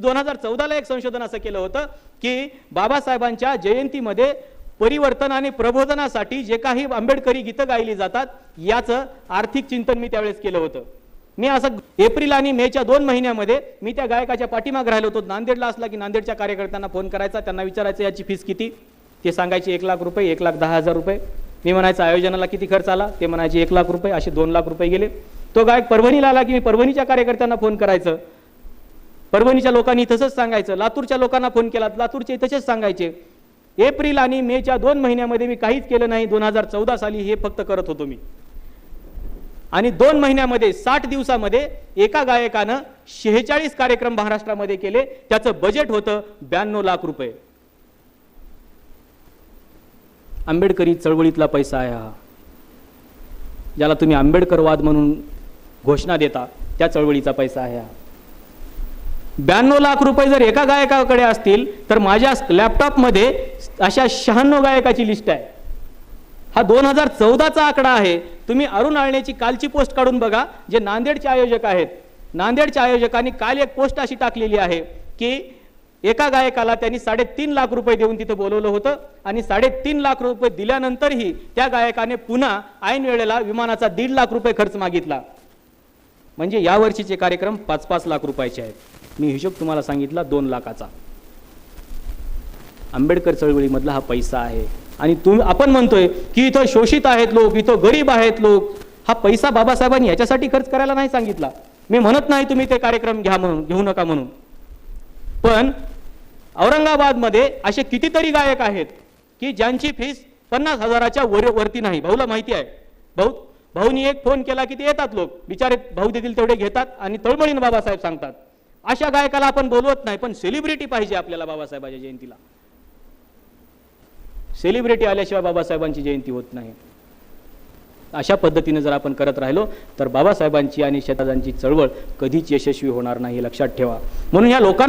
दोन हजार चौदाला एक संशोधन असं केलं होतं की बाबासाहेबांच्या जयंतीमध्ये परिवर्तन आणि प्रबोधनासाठी जे काही आंबेडकरी गीतं गायली जातात याचं आर्थिक चिंतन मी त्यावेळेस केलं होतं. मी असं एप्रिल आणि मेच्या दोन महिन्यामध्ये मी त्या गायकाच्या पाठीमाग राहिलो होतो. नांदेडला असला की नांदेडच्या कार्यकर्त्यांना फोन करायचा त्यांना विचारायचं याची फीस किती? ते सांगायचे एक लाख रुपये एक लाख दहा हजार रुपये. मी म्हणायचं आयोजनाला किती खर्च आला? ते म्हणायचे एक लाख रुपये असे दोन लाख रुपये गेले. तो गायक परभणीला आला की मी परभणीच्या कार्यकर्त्यांना फोन करायचं. परभणीच्या लोकांनी तसंच सांगायचं. लातूरच्या लोकांना फोन केला लातूरचे तसेच सांगायचे. एप्रिल आणि मेच्या दोन महिन्यामध्ये मी काहीच केलं नाही. दोन हजार चौदा साली हे फक्त करत होतो मी. आणि दोन महिन्यामध्ये साठ दिवसामध्ये एका गायकानं शेहेचाळीस कार्यक्रम महाराष्ट्रामध्ये केले. त्याचं बजेट होतं ब्याण्णव लाख रुपये. आंबेडकरी चळवळीतला पैसा आहे हा. ज्याला तुम्ही आंबेडकरवाद म्हणून घोषणा देता त्या चळवळीचा पैसा आहे हा. ब्याण्णव लाख रुपये जर एका गायकाकडे असतील तर माझ्या लॅपटॉपमध्ये अशा शहाण्णव गायकाची लिस्ट आहे. हा दोन हजार चौदाचा आकडा आहे. तुम्ही अरुण आळणेची कालची पोस्ट काढून बघा जे नांदेडचे आयोजक आहेत. नांदेडच्या आयोजकांनी काल एक पोस्ट अशी टाकलेली आहे की एका गायकाला त्यांनी साडेतीन लाख रुपये देऊन तिथं बोलवलं होतं आणि साडेतीन लाख रुपये दिल्यानंतरही त्या गायकाने पुन्हा ऐन वेळेला विमानाचा दीड लाख रुपये खर्च मागितला. म्हणजे यावर्षीचे कार्यक्रम पाच पाच लाख रुपयाचे आहेत. मी हिशोब तुम्हाला सांगितला दोन लाखाचा. आंबेडकर चळवळीमधला हा पैसा आहे. आणि तुम्ही आपण म्हणतोय की इथं शोषित आहेत लोक इथं गरीब आहेत लोक. हा पैसा बाबासाहेबांनी याच्यासाठी खर्च करायला नाही सांगितला. मी म्हणत नाही तुम्ही ते कार्यक्रम घ्या म्हणून घेऊ नका म्हणून. पण औरंगाबादमध्ये असे कितीतरी गायक आहेत की ज्यांची फीस पन्नास हजाराच्या वर वरती नाही. भाऊला माहिती आहे. भाऊ भाऊनी एक फोन केला की ते येतात लोक. बिचारे भाऊ देतील तेवढे घेतात आणि तळमळीनं बाबासाहेब सांगतात. अशा गायकाला आपण बोलवत नाही पण सेलिब्रिटी पाहिजे आपल्याला बाबासाहेबाच्या जयंतीला. सेलिब्रिटी आल्याशिवाय बाबासाहेबांची जयंती होत नाही. अशा पद्धतीने जर आपण करत राहिलो तर बाबासाहेबांची आणि शेताजांची चळवळ कधीच यशस्वी होणार नाही लक्षात ठेवा. म्हणून या लोकांना